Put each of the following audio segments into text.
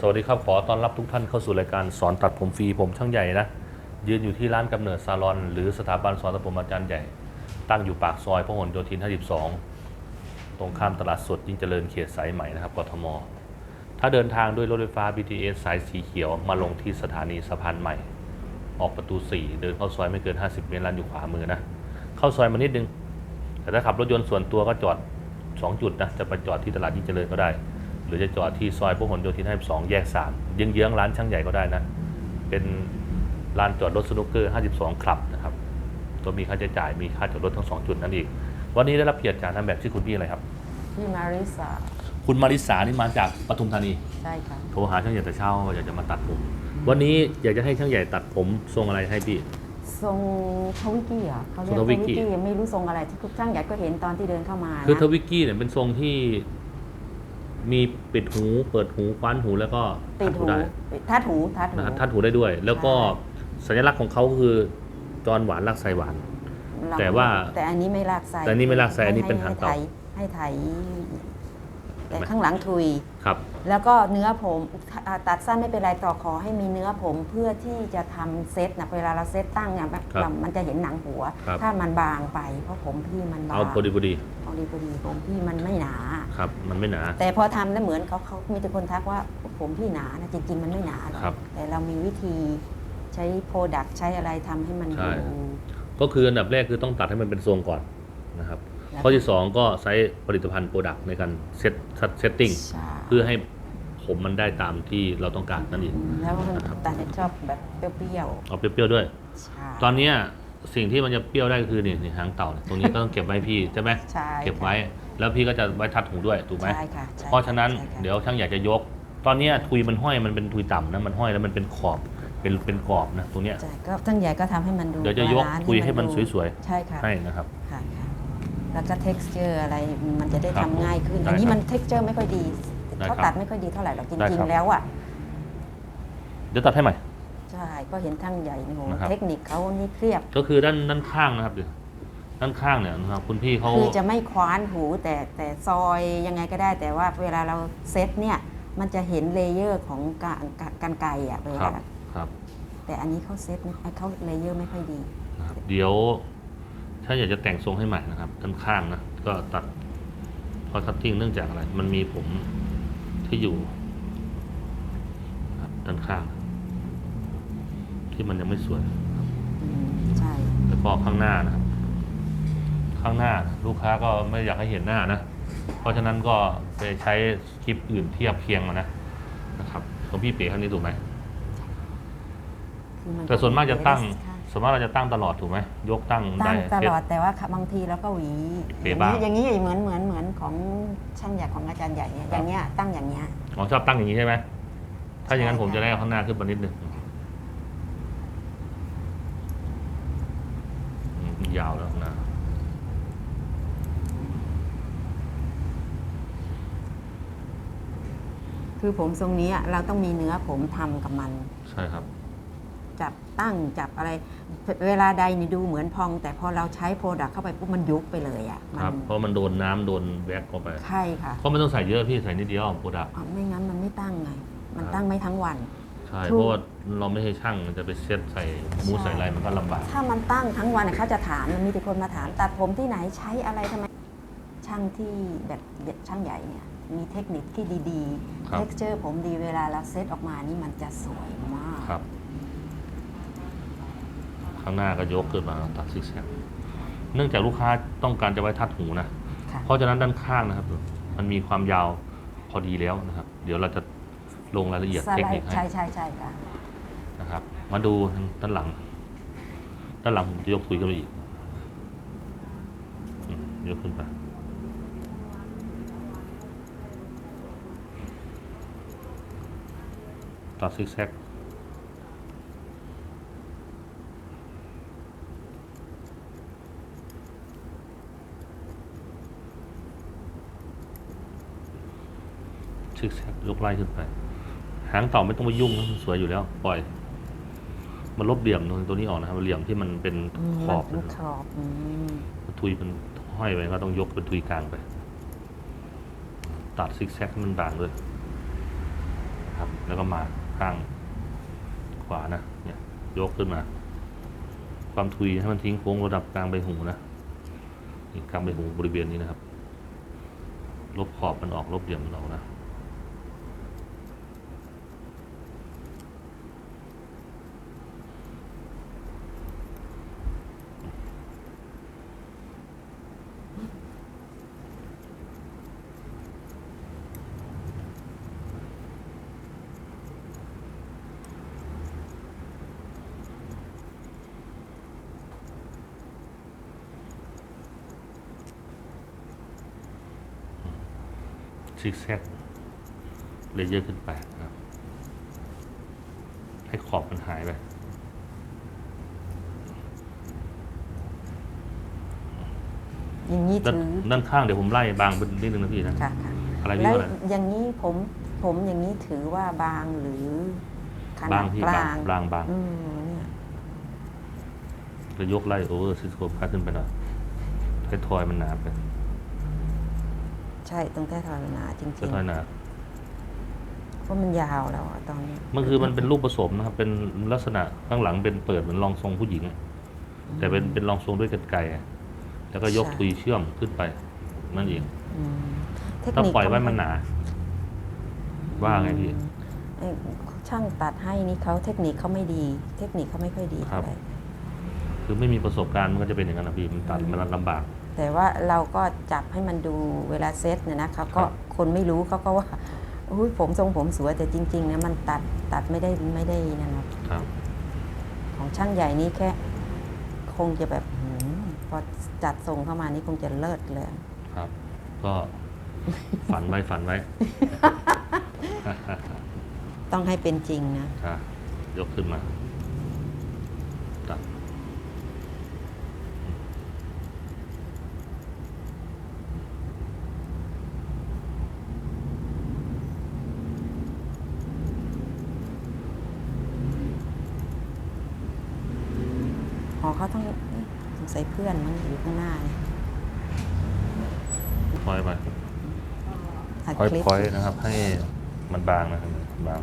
สวัสดีครับ ขอต้อนรับทุกท่านเข้าสู่รายการสอนตัดผมฟรีผมช่างใหญ่นะ ยืนอยู่ที่ร้านกำเนิดซาลอน หรือสถาบันสอนตัดผมอาจารย์ใหญ่ ตั้งอยู่ปากซอยพหลโยธิน 52 ตรงข้ามตลาดสดยิ่งเจริญเขตสายใหม่นะครับกทม ถ้าเดินทางด้วยรถไฟฟ้า BTS สายสีเขียวมาลงที่สถานีสะพานใหม่ ออกประตู 4 เดินเข้าซอยไม่เกิน 50 เมตรร้านอยู่ขวามือนะเข้าซอยมานิดนึง แต่ถ้าขับรถยนต์ส่วนตัวก็จอด 2 จุดนะจะไปจอดที่ตลาดยิ่งเจริญก็ได้ หรือจะจอดที่ซอยพหลโยธิน52 แยก 3 เยื้องๆร้านช่างใหญ่ก็ได้นะ เป็นลานจอดรถสนุกเกอร์ 52 คลับนะครับก็มีค่าใช้จ่ายมีค่าจอดรถทั้ง 2 จุดนั่นอีก วันนี้ได้รับเกียรติจากท่านแบบชื่อคุณพี่อะไรครับ พี่มาริสาคุณมาริสานี่มาจากปทุมธานี ใช่ค่ะ โทรหาช่างใหญ่แต่เช้าว่าอยากจะมาตัดผม วันนี้อยากจะให้ช่างใหญ่ตัดผมทรงอะไรให้พี่ ทรงทวิกี้เหรอะเขาเรียกททวิวิกี้กี้ไม่รู้ทรงอะไรที่ทุกช่างใหญ่ก็เห็นตอนที่เดินเข้ามาคือทนะวิกกี้เนี่ยเป็นทรงที่ มีปิดหูเปิดหูคว้านหูแล้วก็ติดหูได้ทัดหูทัดหูนะครับทัดหูได้ด้วย แล้วก็สัญลักษณ์ของเขาคือจอนหวานรักไซหวาน เรแต่ว่าแต่อันนี้ไม่ลากไซแต่อันนี้ไม่ลากไซอันนี้เป็นหางเต่า ให้ให้ไถแต่เห็นไหมข้างหลังทุย ครับ แล้วก็เนื้อผมอ่าตัดสั้นไม่เป็นไรต่อขอให้มีเนื้อผมเพื่อที่จะทำเซตนะเวลาเราเซตตั้งเนี่ยแบบมันจะเห็นหนังหัวครับถ้ามันบางไป เพราะผมพี่มันบางเอาพอดีพอดีพอดีพอดีผมพี่มันไม่หนาครับมันไม่หนา แต่พอทำแล้วเหมือนเขาเขามีแต่คนทักว่าผมพี่หนานะจริง ๆ มันไม่หนาหรอกครับแต่เรามีวิธีใช้โปรดักใช้อะไรทำให้มันใช่ดูก็คืออันดับแรกคือต้องตัดให้มันเป็นทรงก่อนนะครับแล้วข้อที่สองก็ใช้ผลิตภัณฑ์โปรดักต์ในการเซตเซตติ้งใช่เพื่อให้ผ มมันได้ตามที่เราต้องการนั่นเอง แล้วนะครับแต่ชอบแบบเปรี้ยวเอาเปรี้ยวๆด้วย ๆใช่ตอนเนี้ยสิ่งที่มันจะเปรี้ยวได้ก็คือนี่นี่หางเต่าเนี่ยตรงนี้ก็ต้องเก็บไว้ให้พี่ใช่ไหมใช่เก็บไว้ แล้วพี่ก็จะไว้ทัดหูด้วยถูกไหม ใช่ค่ะใช่เพราะฉะนั้นใช่ค่ะเดี๋ยวช่างอยากจะยก ตอนเนี้ยทุยมันห้อยมันเป็นทุยต่ำนะมันห้อยแล้วมันเป็นขอบเป็นเป็นกรอบนะตรงเนี้ยใช่ก็ทั้งใหญ่ก็ทำให้มันดูเดี๋ยวจะยกบาลานซ์คุยให้มันดูสวยใช่ค่ะให้นะครับ ค่ะค่ะแล้วก็ texture อะไรมันจะได้ครับทำง่ายขึ้น ได้อันนี้ครับ มัน texture ไม่ค่อยดี ได้เขาครับตัดไม่ค่อยดีเท่าไหร่หรอกจได้ริงครับ ๆแล้วอะเดี๋ยวตัดให้ใหม่ ใช่ก็เห็นทั้งใหญ่โอ้โหนะครับ เทคนิคเขานี่เครียบก็คือด้านด้านข้างนะครับเดี๋ยวด้านข้างเนี่ยนะครับคุณพี่เขาคือจะไม่คว้านหูแต่แต่ซอยยังไงก็ได้ แต่ว่าเวลาเราเซตเนี่ย มันจะเห็นเลเยอร์ของกานกันไกรอะเวครัลาบครับ แต่อันนี้เขาเซตไม่เขาเลเยอร์ไม่ค่อยดี นะครับเดี๋ยวถ้าอยากจะแต่งทรงให้ใหม่นะครับด้านข้างนะก็ตัดพอทัตติ้งเนื่องจากอะไร มันมีผม ที่อยู่นะครับด้านข้าง ที่มันยังไม่สวยอืมใช่แล้วก็ข้างหน้านะครับข้างหน้าลูกค้าก็ไม่อยากให้เห็นหน้านะ เพราะฉะนั้นก็ไปใช้คลิปอื่นเทียบเคียงมานะนะครับของพี่เป๋ข้างนี้ถูกไหมคือมัแต่ส่วนมากจะตั้งค่ะ ส่วนมากเราจะตั้งตลอดถูกไหมยกตั้งตั้ได้งตเซตลอดแต่ว่าบางทีเราก็หวีเป๋บ้าง อย่างนี้อย่างนี้เหมือนเหมือนเหมือนของช่างใหญ่ของอาจารย์ใหญ่เนี่ยอย่างเงี้ยตั้งอย่างเงี้ย อ๋อชอบตั้งอย่างนี้ใช่ไหมถ้าอย่างนั้นใช่ผมค่ะ จะได้เอาข้างหน้าขึ้นมานิดหนึ่งอืมยาวแล้วข้างหน้าคือผมทรงนี้อะเราต้องมีเนื้อผมทำกับมัน ใช่ครับ จับตั้งจับอะไร เวลาใดนี่ดูเหมือนพอง แต่พอเราใช้โปรดักเข้าไปปุ๊บมันยุบไปเลยอะมัครับเพราะมันโดนน้ำโดนแว็กเข้าไปใช่ค่ะก็ไม่ต้องใส่เยอะพี่ใส่นิดเดียวโปรดัก อ๋อไม่งั้นมันไม่ตั้งไง มันครับตั้งไม่ทั้งวัน ใช่ ถูก เพราะว่าเราไม่ให้ช่างมันจะไปเซตใส่มูสใส่อะไรมันก็ลำบาก ถ้ามันตั้งทั้งวันอะเขาจะถามมันมีแต่คนมาถามตัดผมที่ไหนใช้อะไรทำไม ช่างที่แบบช่างใหญ่เนี่ยมีเทคนิคที่ดีครับๆเท็กเจอร์ผมดีเวลาเราเซตออกมานี่มันจะสวยมาก ครับ ข้างหน้าก็ยกขึ้นมาตัดซิกแซกเนื่องจากลูกค้าต้องการจะไว้ทัดหูนะ ค่ะเพราะฉะนั้นด้านข้างนะครับ มันมีความยาวพอดีแล้วนะครับ เดี๋ยวเราจะลงรายละเอียดสเทคไลนิคด์ให้ ใช่ใช่ใช่ค่ะ นะครับมาดูทางด้านหลัง ด้านหลังผมจะยกคุยขึ้นไปอีกอืมยกขึ้นไปตัดซิกแซก ซิกแซกยกไล่ขึ้นไป หางเต่าไม่ต้องไปยุ่งนะมันสวยอยู่แล้ว ปล่อย มันลบเหลี่ยมตรงตัวนี้ออกนะครับเหลี่ยมที่มันเป็นอืมขอบมันนะขอบอืมทุยมันห้อยไปก็ต้องยกเป็นทุยกลางไป ตัดซิกแซกให้มันบางด้วยนะครับ แล้วก็มาข้างขวานะเนี่ย ยกขึ้นมา ความทุยให้มันทิ้งโค้งระดับกลางใบหูนะนี่กลางใบหูบริเวณนี้นะครับ ลบขอบมันออกลบเหลี่ยมมันออกนะ ซิกแซกเลเยอร์ขึ้นไปนะครับ ให้ขอบมันหายไปอย่างนี้ด้านถือด้านข้างเดี๋ยวผมไล่บางนิดนึงนะพี่นะค่ะค่ะอะไรพี่แล้วว่าอะไรอย่างนี้ผมผมอย่างนี้ถือว่าบางหรือขนาบางดพี่กบาลางงบางบางอืมเนี่ยจะยกไล่โอเวอร์ซิสโคปขึ้นไปหน่อยให้ทอยมันหนาไป ใช่ตรงแท้ทอยนาจริงให้ทอยหนาๆเพราะมันยาวแล้วอะตอนนี้มันคือมันเป็นรูปผสมนะครับ เป็นลักษณะข้างหลังเป็นเปิดเหมือนรองทรงผู้หญิง แต่เป็นเป็นรองทรงด้วยกันไกรแล้วก็ยกทุยเชื่อมขึ้นไป นั่นเองอืมเทคถ้านิคปล่อยไว้มันหนา ว่าไงพี่เอ้ยช่างตัดให้นี่เขาเทคนิคเขาไม่ดี เทคนิคเขาไม่ค่อยดีครับเท่าไหร่คือไม่มีประสบการณ์มันก็จะเป็นอย่างนั้นนะพี่มันตัดมันลำบาก แต่ว่าเราก็จับให้มันดูเวลาเซตเนี่ยนะเขาก็ครับคนไม่รู้เขาก็ว่าอุ้ยผมทรงผมสวยแต่จริงๆเนี่ยมันตัดตัดไม่ได้ไม่ได้นั่นหรอกครับ ของช่างใหญ่นี่แค่ คงจะแบบหืมพอจัดทรงเข้ามานี่คงจะเลิศเลยครับ ก็ฝันไว้ฝันไว้ ต้องให้เป็นจริงนะอะยกขึ้นมา ตัด อ๋อเขาต้องเอ๊ะสงสัยเพื่อนมันอยู่ข้างหน้าเนี่ยพอยไปอัดพอยคลิปพอยนะครับ ให้มันบางนะครับบาง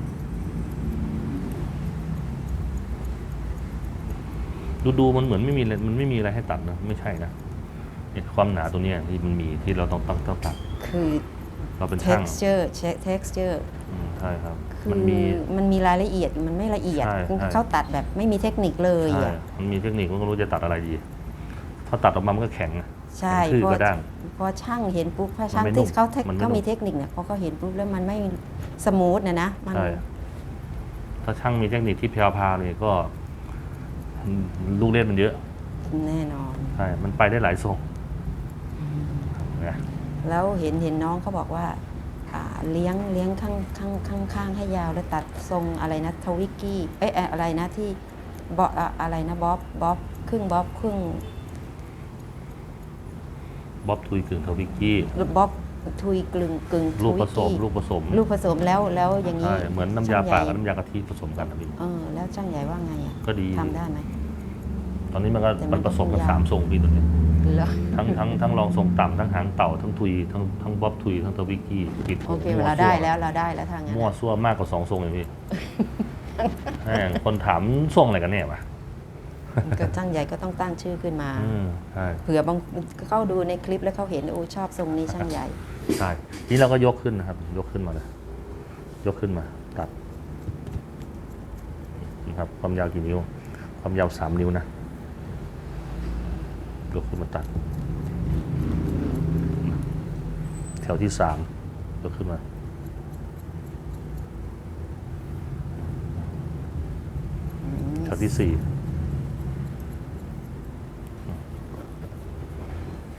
ดูดูมันเหมือนไม่มีอะไรมันไม่มีอะไรให้ตัดนะไม่ใช่นะเนี่ยความหนาตัวเนี้ยที่มันมีที่เราต้องต้องต้องตัด คือเราเป็นช่าง texture texture อืมใช่ครับคือ มันมีมันมีรายละเอียดมันไม่ละเอียด ใช่ใช่ เขาตัดแบบไม่มีเทคนิคเลยใช่อะมันมีเทคนิคมันก็รู้จะตัดอะไรดีถ้าตัดออกมามันก็แข็งนะใช่แข็งทื่อเพราะก็ด้างพอช่างเห็นปุ๊บพอช่างมันไม่ที่นุ่มเขาเทคมันไม่เขามีนุ่มเทคนิคเนี่ยพอเขาเห็นปุ๊บแล้วมันไม่สมูทนะนะมัน ใช่ ถ้าช่างมีเทคนิคที่แพรวพราวเนี่ยก็ลูกเล่นมันเยอะ แน่นอน ใช่ มันไปได้หลายทรงนะแล้วเห็นเห็นน้องเขาบอกว่าอ่า เลี้ยงเลี้ยงข้างข้างข้างข้างให้ยาวแล้วตัดทรงอะไรนะทวิกกี้เอ้ยเอ่ออะไรนะที่บออะอะไรนะบ๊อบบ๊อบครึ่งบ๊อบครึ่งบ๊อบทุยกึ่งทวิกกี้หรือบ๊อบทุยกลึงกึ่งทลูกผวิกสมกี้ลูกผสม ลูกผสมแล้วแล้วอย่างนี้ใช่เหมือนน้ำยาช่งใหญ่ป่ากับน้ำยากะทิผสมกันนะพี่เออแล้วช่างใหญ่ว่าไงอะก็ดีทำได้ไหมตอนนี้มันก็แต่มันมันผสมกันต้องยาวสามทรงพี่ตัวเนี้ย เหรอ ทั้งทั้งทั้งรองทรงต่ำทั้งหางเต่าทั้งทุยทั้งทั้งบ๊อบทุยทั้งทวิกกี้ปิดโอเคมั่วเราได้ซั่แล้วเราได้แล้วทางนั้นมั่วซั่วมากกว่าสองทรงเลยพี่แม่งคนถามทรงอะไรกันเนี่ยวะก็ช่างใหญ่ก็ต้องตั้งชื่อขึ้นมา อืมใช่เผื่อบางเขาดูในคลิปแล้วเขาเห็นโอ้ชอบทรงนี้ช่างใหญ่ ใช่ทีนี้เราก็ยกขึ้นนะครับ ยกขึ้นมาเลยยกขึ้นมา ตัดนะครับ ความยาวกี่นิ้ว ความยาวสามนิ้วนะ ยกขึ้นมาตัด แถวที่สามยกขึ้นมาแถวที่สี่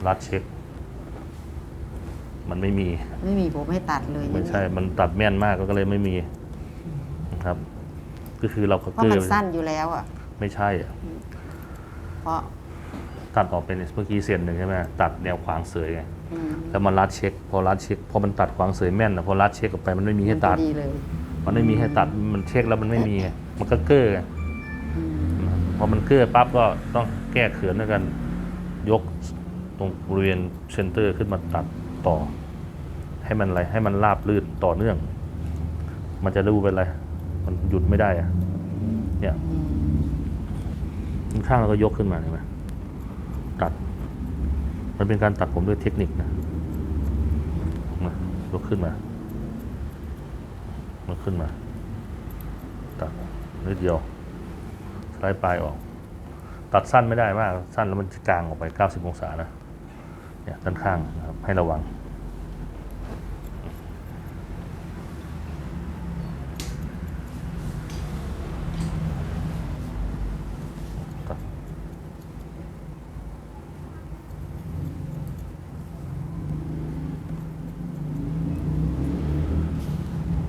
รัดเช็ค มันไม่มี ไม่มีผมให้ตัดเลยไม่ใช่ มันตัดแม่นมากก็เลยไม่มีนะครับ ก็คือเราก็เพราะเกลืมันอสั้นอยู่แล้วอะ ไม่ใช่อะเพราะ ตัดออกเป็นเมื่อกี้เศษหนึ่งใช่ไหมตัดแนวขวางเสยไงอืมแล้วมันรัดเช็ค พอรัดเช็คพอมันตัดขวางเสยแม่นนะพอรัดเช็คออกไปมันไม่มีให้มันตัจะดดีเลยมันไม่มีให้ตัดมันเช็คแล้วมันไม่มีไงมันก็เก้อไงอืมพอมันเก้อปั๊บก็ต้องแก้เขินด้วยกัน ยกตรงบริเวณเซนเตอร์ขึ้นมาตัดต่อ ให้มันอะไรให้มันราบลื่นต่อเนื่องพมันจะดูเป็นอะไร มันหยุดไม่ได้อะเนี่ยอืมข้างเราก็ยกขึ้นมาเห็นไหมตัด มันเป็นการตัดผมด้วยเทคนิคนะมายกขึ้นมามาขึ้นมา ตัดนิดเดียวสไลด์ปลายออก ตัดสั้นไม่ได้มาก สั้นแล้วมันจะกลางออกไป 90 องศานะเนี่ยด้านข้างนะครับให้ระวัง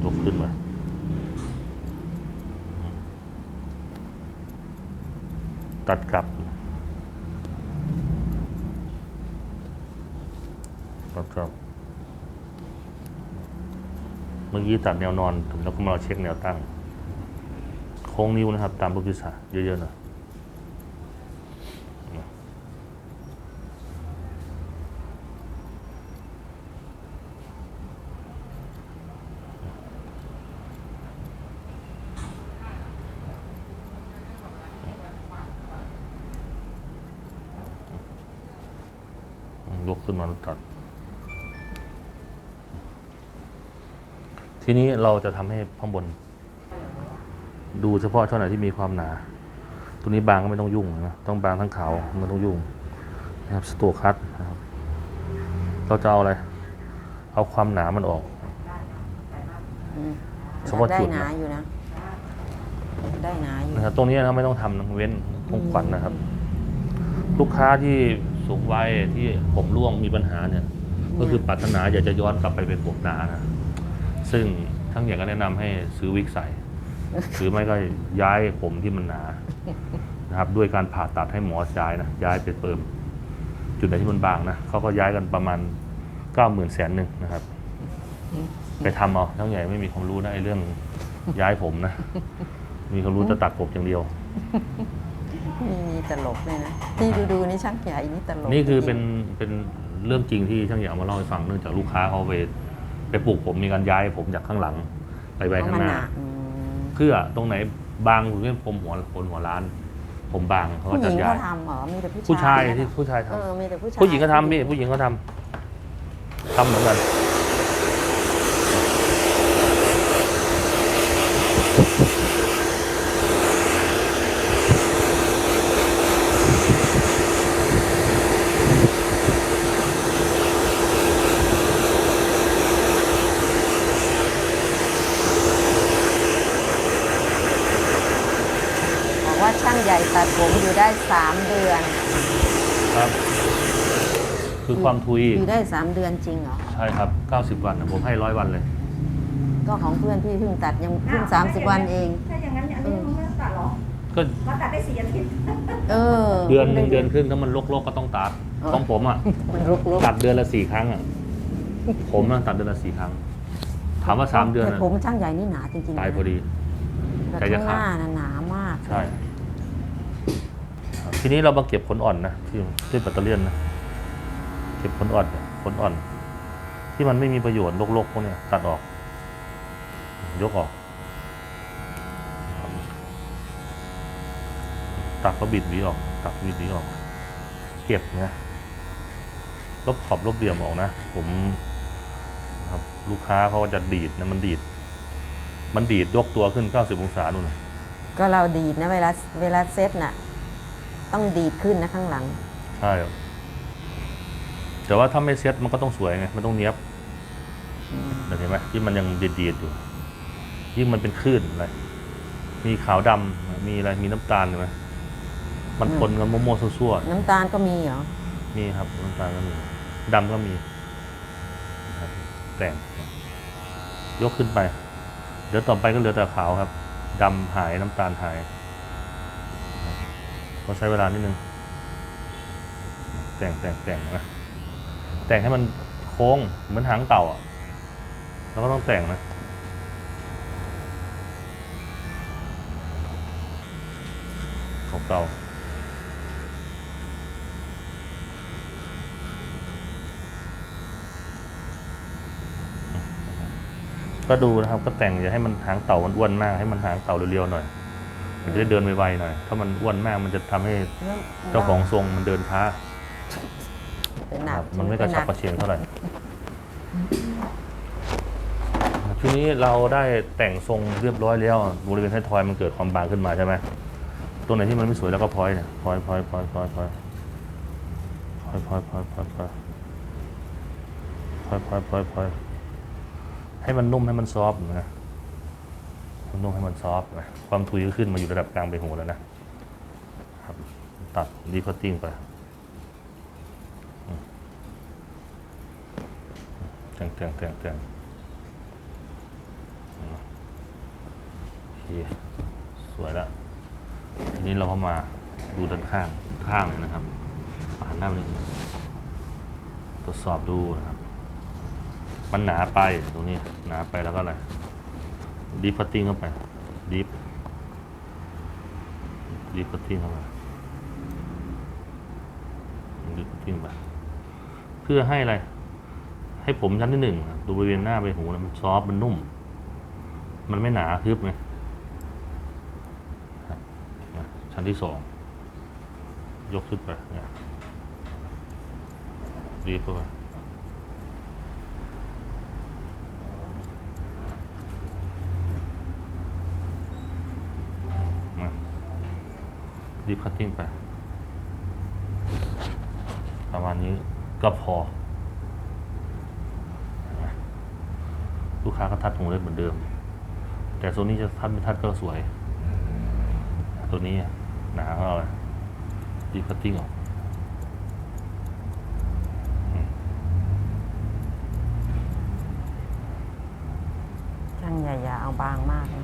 ยกขึ้นมา ตัดกลับตัดกลับ เมื่อกี้ตัดแนวนอนแล้วก็มาเช็คแนวตั้ง โค้งนิ้วนะครับ ตามลูกยุทธศาสตร์เยอะๆหนะยกขึ้นมาแล้วตัด ที นี้เราจะทำให้ข้างบน ดูเฉพาะช่อไหนที่มีความหนา ตัวนี้บางก็ไม่ต้องยุ่งนะต้องบางทั้งเขาไม่ต้องยุ่งนะครับสโตคัตนะครับเราจะเอาอะไร เอาความหนามันออกอืมเฉพาะได้จุดหนะนาอยู่นะได้หนาอยู่นะครับตรงนี้นะครับไม่ต้องทำนะเว้นคงขวัญนะครับ ลูกค้าที่สูงวัยที่ผมร่วงมีปัญหาเนี่ย ก็คือปรารถนาอยากจะย้อนกลับไปเป็นผมหนานะ ซึ่งทั้งอย่างก็แนะนำให้ซื้อวิกใส่ หรือไม่ก็ย้ายผมที่มันหนานะครับด้วยการผ่าตัดให้หมอย้ายนะย้ายไปเติมจุดไหนที่มันบางนะเขาก็ย้ายกันประมาณเก้าหมื่นแสนหนึ่งนะครับ ไปทำเอาทั้งใหญ่ไม่มีความรู้นะไอ้เรื่องย้ายผมนะ มีความรู้จะตัดผมอย่างเดียวนี่มีตลกเลยนะนี่ดูดูๆนี่ช่างใหญ่นี่ตลกนี่คือจริงๆเป็นเป็นเรื่องจริงที่ช่างใหญ่เอามาเล่าให้ฟังเนื่องจากลูกค้าเขาไป ไปปลูกผมมีการย้ายผมจากข้างหลังไปไว้ข้างหน้า อืมเพื่อตรงไหนบางหรือเป็นผมหัวคนหัวล้าน ผมบางเขาก็ผู้หจะญิงย้าเขายทำเหรอมีแต่ผู้ชายผู้ชายนะที่ผู้ชายทเออมีแต่ผู้ชายำผู้หญิงก็ทำพี่ผู้หญิงก็ทำทำเหมือนกัน บอกว่าช่างใหญ่ตัดผมอยู่ได้สามเดือน ครับ คือความทุยอยู่ได้สามเดือนจริงเหรอ ใช่ครับ 90 วันนะผมให้ร้อยวันเลย ก็ของเพื่อนพี่เพิ่งตัดยังเพิ่งสามสิบวันเอง ถ้าอย่างนั้นอย่างนี้มึงไม่ต้องตัดหรอก็มาตัดได้สี่อาทิตย์เออ เดือนหนึ่งเดือนครึ่งถ้ามันลกๆก็ต้องตัดเออของผมอะมันรุกรุกตัดเดือนละสี่ครั้งอะผมอะตัดเดือนละสี่ครั้ง ถามว่าสามเดือนแต่อะผมช่างใหญ่นี่หนาจริงๆนะตายพอดีแต่ใจจะข้างหขาดน้าน่ะหนามากใช่ครับ ทีนี้เรามาเก็บขนอ่อนนะที่ที่แบตเตอรี่นะเก็บขนอ่อนเนี่ยขนอ่อน ที่มันไม่มีประโยชน์โลกๆพวกนี้ตัดออก ยกออก ตักก็บิดหวีออก ตักบิดหวีออก เก็บนะลบขอบลบเหลี่ยมออกนะ ผมครับลูกค้าเขาจะดีดนะมันดีด มันดีดยกตัวขึ้น 90 องศานู่นนะก็เราดีดนะเวลาเวลาเซ็ตน่ะ ต้องดีดขึ้นนะข้างหลัง ใช่ครับแต่ว่าถ้าไม่เซ็ตมันก็ต้องสวยไงมันต้องเนี้ยบเห็นไหมที่มันยังดีดๆอยู่ ยิ่งมันเป็นคลื่นอะไรมีขาวดำมีอะไรมีน้ำตาลเห็นไหมมันอืมปนกันมั่วๆซั่วน้ำตาลก็มีเหรอๆมีครับน้ำตาลก็มีดำก็มีนะครับแต่งยกขึ้นไป เดี๋ยวต่อไปก็เหลือแต่ขาวครับดำหายน้ำตาลหาย ก็ใช้เวลานิดนึง แต่งแต่งแต่งนะ แต่งให้มันโค้งเหมือนหางเต่าอะแล้วก็ต้องแต่งนะของเต่าก็ดูนะครับก็แต่งอย่าให้มันหางเต่ามันอ้วนมากให้มันหางเต่าเรียวๆหน่อย มันจะได้เดินไวๆหน่อย ถ้ามันอ้วนมากมันจะทำให้เจ้าของทรงมันเดินช้า เป็นหคนักรับมันไม่กระฉับกระเเฉงเท่าไหร่ ทีนี้เราได้แต่งทรงเรียบร้อยแล้วบริเวณท้ายทอยมันเกิดความบางขึ้นมาใช่ไหมตัวไหนที่มันไม่สวยแล้วก็พอยเนี่ยพอยพอยพอยพอยพอยพอยพอยพอยพอยพอยพอยพอยพอยพอยให้มันนุ่มให้มันซอฟต์นะ มันนุ่มให้มันซอฟต์นะความทุยก็ขึ้นมาอยู่ระดับกลางใบหูแล้วนะครับตัดดีคอตติ้งไปแต่งแต่งแต่งแต่งโอเคสวยแล้วทีนี้เราก็มาดูด้านข้างข้างเลยนะครับผ่านหน้าหนึ่งตรวจสอบดูนะครับ มันหนาไปตรงนี้หนาไปแล้วก็อะไร ดีพัตติ้งเข้าไปดีฟดีพัตติ้งเข้าไปดีพัตติ้งไปเพื่อให้อะไร ให้ผมชั้นที่หนึ่งดูบริเวณหน้าใบหูนะมันซอฟมันนุ่ม มันไม่หนาทึบไงชั้นที่สองยกขึ้นไปเนี่ยรีบเข้าไปมา รีบคัตติ้งไป ประมาณนี้ก็พอ ลูกค้าก็ทัดหูได้เหมือนเดิม แต่โซนนี้จะทัดไม่ทัดก็สวย ตัวนี้หนาก็อะไรดีคัตติ้งออก ช่างใหญ่อย่าเอาบางมากนะ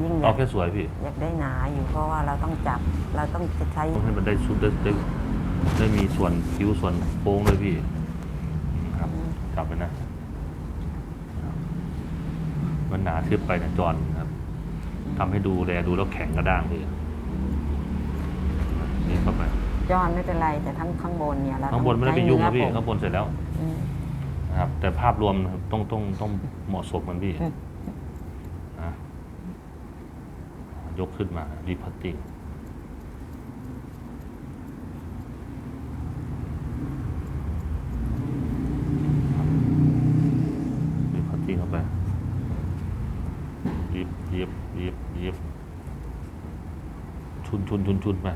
ยิ่งอ เอายากแค่สวยพี่อยากได้หนาอยู่เพราะว่าเราต้องจับเราต้องจะใช้ต้องให้มันได้ชุดได้ได้ได้มีส่วนคิ้วส่วนโป้งด้วยพี่ครับจับไปนะมันหนาทึบไปนะจอนครับทำให้ดูแลดูแล้วแข็งกระด้างพี่นี่เข้าไปจอนไม่เป็นไรแต่ทั้งข้างบนเนี่ยเราข้างบนไม่ได้ไปใช้ยุ่งเนื้นะพี่ผมข้างบนเสร็จแล้วอืมนะครับ แต่ภาพรวมต้องต้องต้องเหมาะสมกันพี่ อืม นะ ยกขึ้นมารีพัตติ้งรีพัตติ้งเข้าไปยิบยิบยิบยิบชุนชุนชุนชุนไป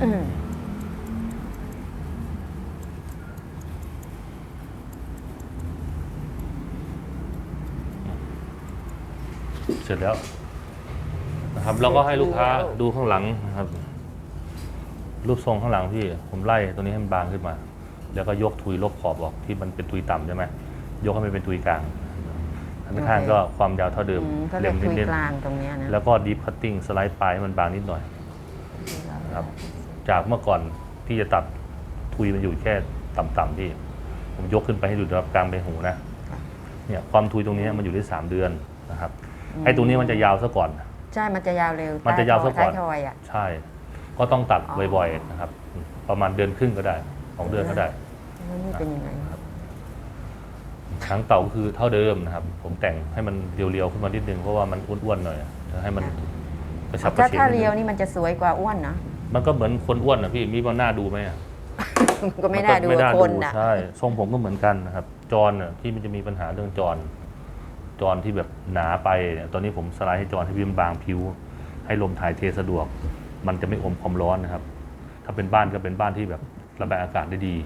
เส ร็จแล้วนะครับแล้วก็ให้ลูกค้าดูข้างหลังนะครับ รูปทรงข้างหลังพี่ ผมไล่ตัวนี้ให้มันบางขึ้นมา แล้วก็ยกทุยลบขอบออกที่มันเป็นทุยต่ำใช่ไหมยกให้มันเป็นทุยกลางอันข้างก็ความยาวเท่าเดิมอืมเขาเล็เรียมกคุยนิดกลางตรงเนี้ยนะๆแล้วก็ดีฟคัตติ้งสไลด์ปลายให้มันบางนิดหน่อยนะครับ จากเมื่อก่อนที่จะตัดทุยมันอยู่แค่ต่ำๆที่ ผมยกขึ้นไปให้ดูระดับกลางใบหูนะ เนี่ยความทุยตรงนี้มันอยู่ได้สามเดือนนะครับ ไอ้ตรงนี้มันจะยาวซะก่อน ใช่มันจะยาวเร็วมันจะยาวซะก่อนท้ายทอยอะ ใช่ ก็ต้องตัดอ๋อ บ่อยๆนะครับ ประมาณเดือนครึ่งก็ได้สองเดือนก็ได้ แล้วนี่เป็นยังไงหางเต่าก็คือเท่าเดิมนะครับ ผมแต่งให้มันเรียวๆขึ้นมานิดนึงเพราะว่ามันอ้วนๆหน่อยอะให้มันกระชับกระถ้าเฉงถ้านิดนึเรียวงนี่มันจะสวยกว่าอ้วนนะ มันก็เหมือนคนอ้วนนะพี่มีมันหน้าดูไหมอะ ก็ไม่น่าดูไม่น่าคดูนอะ ใช่ทรงผมก็เหมือนกันนะครับ จรน่ะที่มันจะมีปัญหาเรื่องจร จรที่แบบหนาไปเนี่ยตอนนี้ผมสไลด์ให้จรให้พิมบางผิว ให้ลมถ่ายเทสะดวก มันจะไม่อมความร้อนนะครับ ถ้าเป็นบ้านก็เป็นบ้านที่แบบระบายอากาศได้ดี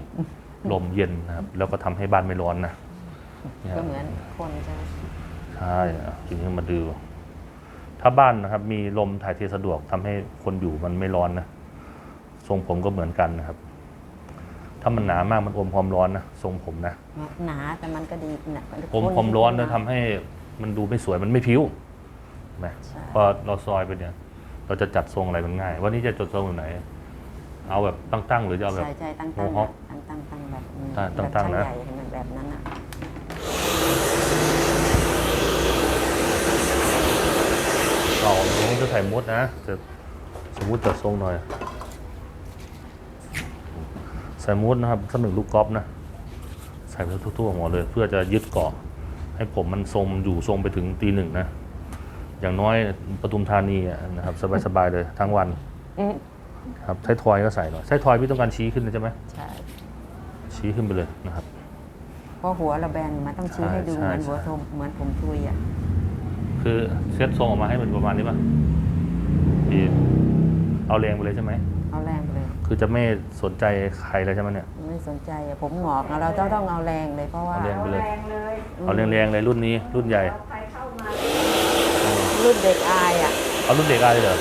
ลมเย็นนะครับแล้วก็ทำให้บ้านไม่ร้อนนะยคก็รับเหมือนคนใช่ไหมใช่อะทีนี้มาดูถ้าบ้านนะครับ มีลมถ่ายเทสะดวกทำให้คนอยู่มันไม่ร้อนนะทรงผมก็เหมือนกันนะครับ ถ้ามันหนามากมันอมความร้อนนะทรงผมนะหนาแต่มันก็ดีหนาอมความร้อนนะทำให้มันดูไม่สวยมันไม่พิ้วนะใช่พอเราซอยไปเนี่ย เราจะจัดทรงอะไรมันง่าย วันนี้จะจัดทรงแบบไหน เอาแบบตั้งๆหรือจะเอาแบบใช่ใช่ตั้งโมตั้งฮอคตั้งตั้งตั้งแบบอืมตั้งตั้งแบบนะช่าใหญ่เห็นไหมแบบนั้นอะต่อผมจะใส่มุดนะจะสมมุติจัดทรงหน่อย ใส่มุดนะครับสักหนึ่งลูกกอล์ฟนะใส่ไปทั่วๆหัวเลย เพื่อจะยึดเกาะให้ผมมันทรงอยู่ทรงไปถึงตีหนึ่งนะ อย่างน้อยปทุมธานีอะนะครับ สบายๆเลยทั้งวันอืมครับใช้ทอยก็ใส่หน่อยใช้ทอยพี่ต้องการชี้ขึ้นเลยใช่ไหมใช่ชี้ขึ้นไปเลยนะครับเพราะหัวเราแบนมันต้องชี้ใช่ให้ดูใช่เหมือนหัวใช่ทมเหมือนผมทุยอะคือเซตทรงออกมาให้มันประมาณนี้ป่ะพี่เอาแรงไปเลยใช่ไหม คือจะไม่สนใจใครเลยใช่ไหมเนี่ยไม่สนใจอะผมหงอกอะเราต้องต้องเอาแรงเลยเพราะว่าเอาแรงเอาแรงเลยเอาแรงๆเลยรุ่นนี้รุ่นใหญ่ เอาใครเข้ามา รุ่นเด็กอายอะเอารุ่นเด็กอะไรเหรอ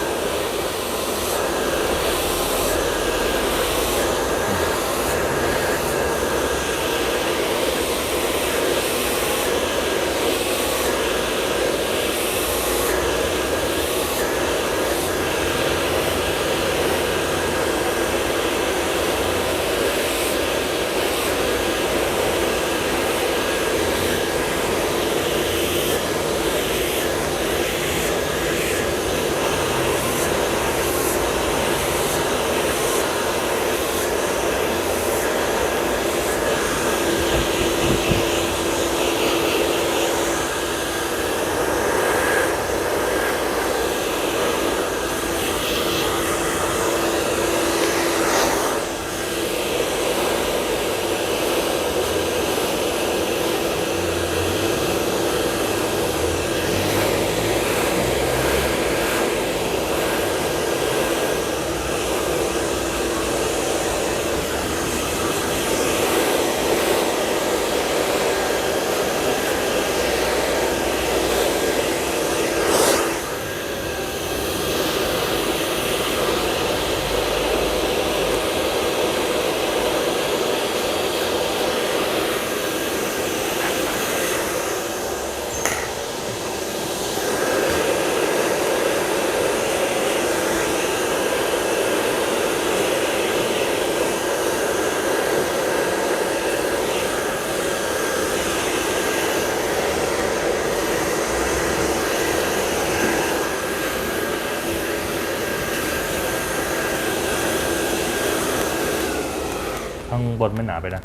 บนไม่หนาไปนะ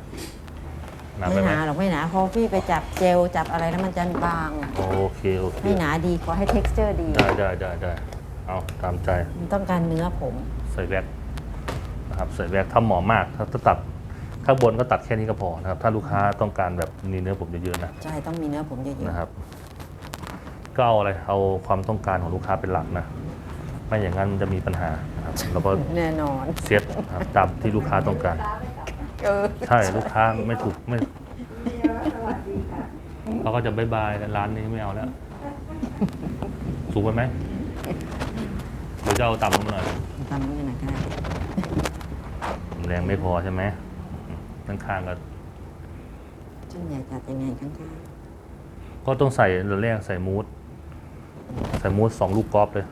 หนาไปไม่ไหหมนาหรอกไม่หนาเพอพี่ไปจับเจลจับอะไรแล้วมันจะบางโอเคโอเคไม่หนาดีขอให้ texture ดี ได้ได้ได้ได้เอาตามใจมันต้องการเนื้อผมใส่แว็กนะครับใส่แว็กถ้าเหมาะมากถ้าถ้าตัดข้างบนก็ตัดแค่นี้ก็พอนะครับ ถ้าลูกค้าต้องการแบบมีเนื้อผมเยอะๆนะ ใช่ต้องมีเนื้อผมเยอะนะครับ ก็เอาอะไรเอาความต้องการของลูกค้าเป็นหลักนะ ไม่อย่างนั้นมันจะมีปัญหานะครับแล้วก็ๆแน่นอน เซตนะครับตามที่ลูกค้าต้องการ เออใช่ลูกค้าไม่ถูกไม่เดียวแล้วสวัสดีค่ะเขาก็จะบายบายแล้วร้านนี้ไม่เอาแล้ว สูงไปไหมหรือจะเอาต่ำลงมาหน่อยทำนี่หน่อยก็ได้แรงไม่พอใช่ไหมข้างๆก็ช่างใหญ่จัดยังไงข้างก็ต้องใส่เรือแรกใส่มูสใส่มูสสองลูกกอล์ฟเลย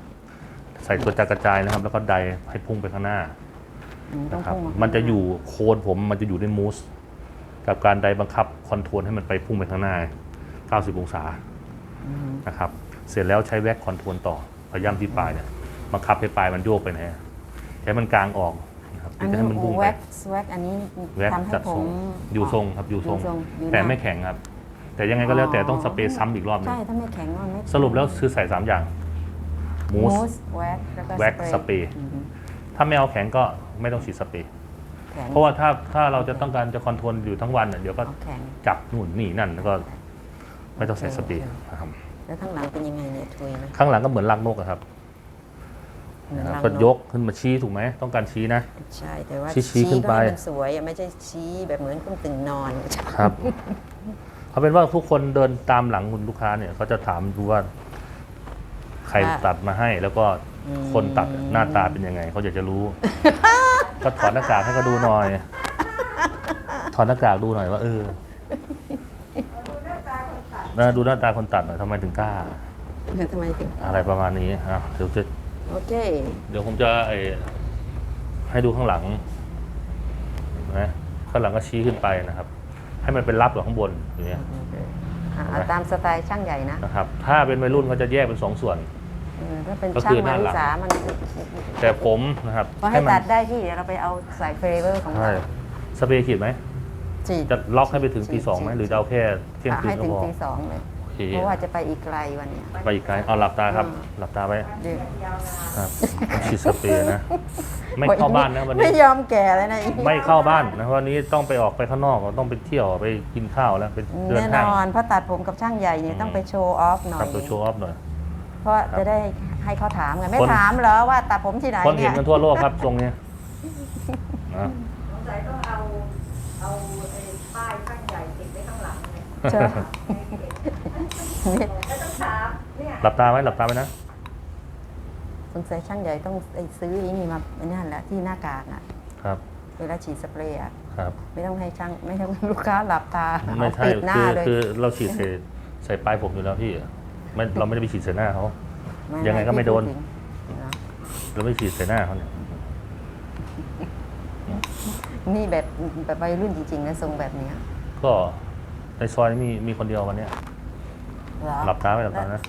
ใส่ตัวจักระจายนะครับ แล้วก็ไดให้พุ่งไปข้างหน้าๆอืมต้อง นะครับพุ่งามันจะอยู่โคนผมมันจะอยู่ในมูสกับการไดบังคับคอนโทรลให้มันไปพุ่งไปข้างหน้า 90 องศาอืมนะครับเสร็จแล้วใช้แว็กคอนโทรลต่อพยายามที่ปลายเนี่ยบังคับให้ปลายมันโยกไปไหนให้มันกลางออกนะครับอันจะนี้ให้มันพุ่งไปแว็กซ์แว็กอันนี้แว็กทำให้จัดผทรมงอยู่ทรงครับอยู่ทรงอยู่แต่นานไม่แข็งครับ แต่ยังไงก็แล้วแต่ต้องสเปรย์ซ้ำอีกรอบหนึงใช่ถ้าไม่แข็งมันไม่สรุปแล้วคือใส่ 3 อย่างมูมูสสแว็กแล้วก็แว็กสเปรย์อืมถ้าไม่เอาแข็งก็ ไม่ต้องฉีดสเปรย์แข็งเพราะว่าถ้าถ้าเราจะต้องการจะคอนโทรลอยู่ทั้งวันน่ะเดี๋ยวก็เอาแข็งจับนู่นนี่นั่นแล้วก็ไม่ต้องใส่สเปรย์โอเคนะครับแล้วข้างหลังเป็นยังไงเนี่ยทุยไหมข้างหลังก็เหมือนลักนกอะครับเหมือนนะครับรังก็นยกขึ้นมาชี้ถูกไหมต้องการชี้นะ ใช่แต่ว่าชี้ชี้ขึ้นไป ก็ให้มันสวยอะไม่ใช่ชี้แบบเหมือนคุณตึงนอนครับเอาเป็นว่าทุกคนเดินตามหลังคุณลูกค้าเนี่ยเขาจะถามดูว่า ใครว่าตัดมาให้ แล้วก็อืมคนตัดหน้าตาเป็นยังไงเขาอยากจะรู้ ก็ถอดหน้ากากให้เขาดูหน่อย ถอดหน้ากากดูหน่อยว่าเออนะดูหน้าตาคนตัดหน่อยทำไมถึงกล้า ทำไมถึงอะไรประมาณนี้นะเดี๋ยวจะโอเค เดี๋ยวผมจะไอให้ดูข้างหลังนะข้างหลังก็ชี้ขึ้นไปนะครับ ให้มันเป็นรับกับข้างบนอย่างเงี้ยอะเอาตามสไตล์ช่างใหญ่นะ นะครับ ถ้าเป็นวัยรุ่นเขาจะแยกเป็นสองส่วน เออถ้าเป็นก็ช่าคืงอหมาน้าริหลัง สามันแต่ผมนะครับพอให้มัตัดได้ที่เดี๋ยวเราไปเอาสายเฟรเวอร์ของใช่เราสเปรย์ขีดไหม ฉีดจะล็อกให้ไปถึงตีฉีดสองไหมฉีดหรือจะเอาแค่เที่ยงอะคืนให้ก็ถึงพอตีสองเลย โอเคเพราะว่าจะไปอีกไกลวันเนี้ย ไปอีกไกลเอาหลับตาครับอ่าหลับตาไว้เดี๋ยวครับผมฉีดสเปรย์นะ ไม่เข้าบ้านนะวันไม่นี้ยอมแก่เลยนะอีไม่เข้าบ้านนะวันนี้ต้องไปออกไปข้างนอกต้องไปเที่ยวไปกินข้าวแล้วไปเดินแน่นห้าง อนเพราะตัดผมกับช่างใหญ่เนี่ยอืมต้องไปโชว์ออฟหน่อครัยบตัวโชว์ออฟหน่อยเพ ราะจะได้ให้เขาถามไงไม่คน ถามเหรอว่าตัดผมที่ไหนคนเห็เนี่นยกันทั่วโลกครับทรงเนี้ยนะสงสัยต้องเอาเอาไอ้ป้ายข้างใหญ่ติดไว้ข้างหลังเลยเจอแล้วต้องถามเนี่ยหลับตาไว้หลับตาไว้นะ สงสัยช่างใหญ่ต้องไอ้ซื้อไอ้นี่มาไอ้นั่นแหละที่หน้ากากอะ ครับ เวลาฉีดสเปรย์อะครับ ไม่ต้องให้ช่างไม่ต้องลูกค้าหลับตาไม่ใช่ปิดหน้าคือเลย คือเราฉีดใส่ใส่ปลายผมอยู่แล้วพี่ ไม่เราไม่ได้ไปฉีดใส่หน้าเขาไม่ยังไงก็ไม่โดนพี่พูถึงนะเราไม่ฉีดใส่หน้าเขาเนี่ยนี่แบบแบบวัยรุ่นจริงๆนะทรงแบบเนี้ยก็ในซอยมีมีคนเดียววันเนี้ยเหรอหลับตาไว้หลับตานะ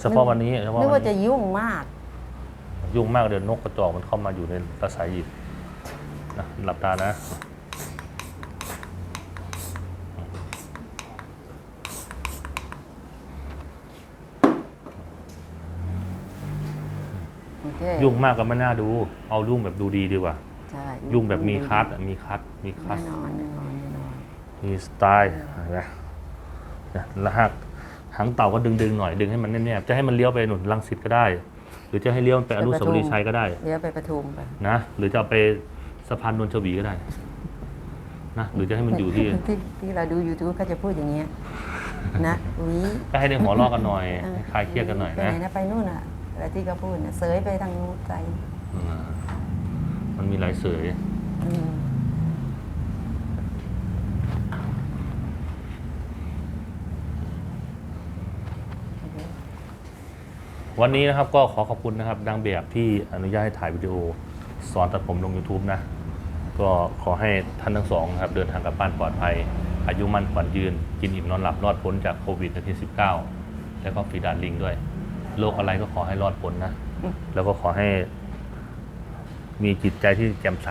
เฉพาะวันนี้เฉพาะนึกวัว่านจะนี้ยุ่งมาก ยุ่งมากเดินนกกระจอกมันเข้ามาอยู่ในตาสายหยิบนะหลับตานะ โอเค ยุ่งมากก็ไม่น่าดู เอายุ่งแบบดูดีดีกว่าใช่ยุ่งแบบมีคัทอะมีคัทมีคัแน่ทนอนแน่นอนแน่นอนมีสไตล์เห็นไหมเนี่ยแล้วหางหางเต่าก็ดึงดึงๆหน่อยดึงให้มันแนบๆจะให้มันเลี้ยวไปหนุนลังสิตก็ได้ หรือจะให้เลี้ยวไปอนุสาวรีย์ชัยก็ได้เดี๋ยวไปประทุมไปนะหรือจะเอาไปสะพานนนทวีก็ได้นะหรือจะให้มันอยู่ที่ที่ที่เราดู YouTube เขาจะพูดอย่างเงี้ยนะอุ้ยก็ให้ได้หัวเรอกันหน่อยให้คลายเครียดกันหน่อยไปนะไหนนะไปนู่นอะ อะไรที่เขาพูดเนะเสยไปทางนู้นใจอืมมันมีหลายเสยอืมวันนี้นะครับก็ขอขอบคุณนะครับนางแบบที่อนุญาตให้ถ่ายวิดีโอสอนตัดผมลง YouTube นะ ก็ขอให้ท่านทั้งสองนะครับเดินทางกลับบ้านปลอดภัย อายุมั่นขวัญยืน กินอิ่มนอนหลับรอดพ้นจากโควิด 19 แล้วก็ฝีดาดลิงด้วย โรคอะไรก็ขอให้รอดพ้นนะ แล้วก็ขอให้ มีจิตใจที่แจ่มใส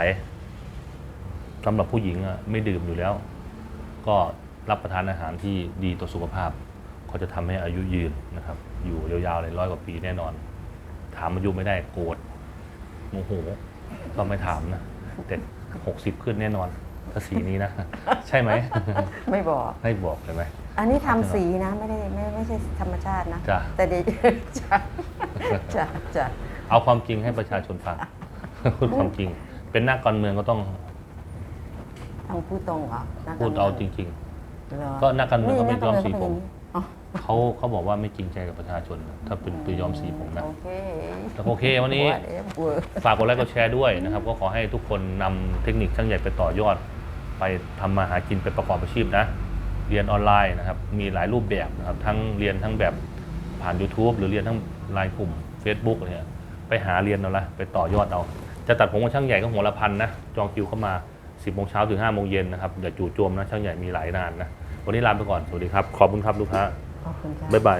สำหรับผู้หญิงอะไม่ดื่มอยู่แล้ว ก็รับประทานอาหารที่ดีต่อสุขภาพ ก็จะทำให้อายุยืนนะครับ อยู่ยาวๆเลยร้อยกว่าปีแน่นอน ถามอายุไม่ได้โกรธโมโหก็ไม่ถามนะแต่หกสิบขึ้นแน่นอนถ้าสีนี้นะ ใช่ไหม ไม่บอกให้บอกเลยไหม อันนี้ทำสีนะไม่ได้ไม่ไม่ใช่ธรรมชาตินะ จ้ะ แต่เดี๋ยว จ้ะจ้ะจ้ะเอาความจริงให้ประชาชนฟัง พูดความจริง เป็นนักการเมืองก็ต้องต้องพูดตรงเหรอนักกพูดมืงเอาจริง เหรอก็นักการเมืองเขาไม่ยอมสีผมอ๋อๆเขาเขาบอกว่าไม่จริงใจกับประชาชนถ้าเป็นไปยอมสีผมนะ โอเคแต่โอเควันนี้ว่าเอ๊ะเวอร์ ฝากกดไลค์กดแชร์ด้วยนะครับ ก็ขอให้ทุกคนนำเทคนิคช่างใหญ่ไปต่อยอด ไปทำมาหากินไปประกอบอาชีพนะ เรียนออนไลน์นะครับ มีหลายรูปแบบนะครับ ทั้งเรียนทั้งแบบผ่าน YouTube หรือเรียนทั้งไลน์กลุ่ม Facebook อะไรเนี่ยไปหาเรียนเอาละไปต่อยอดเอา จะตัดผมกับช่างใหญ่ก็หัวละพันนะ จองคิวเข้ามา 10โมงเช้าถึง5โมงเย็นนะครับ อย่าจู่โจมนะ ช่างใหญ่มีหลายนานนะ วันนี้ลาไปก่อน สวัสดีครับ ขอบคุณครับลูกค้า ขอบคุณค่ะ บ๊ายบาย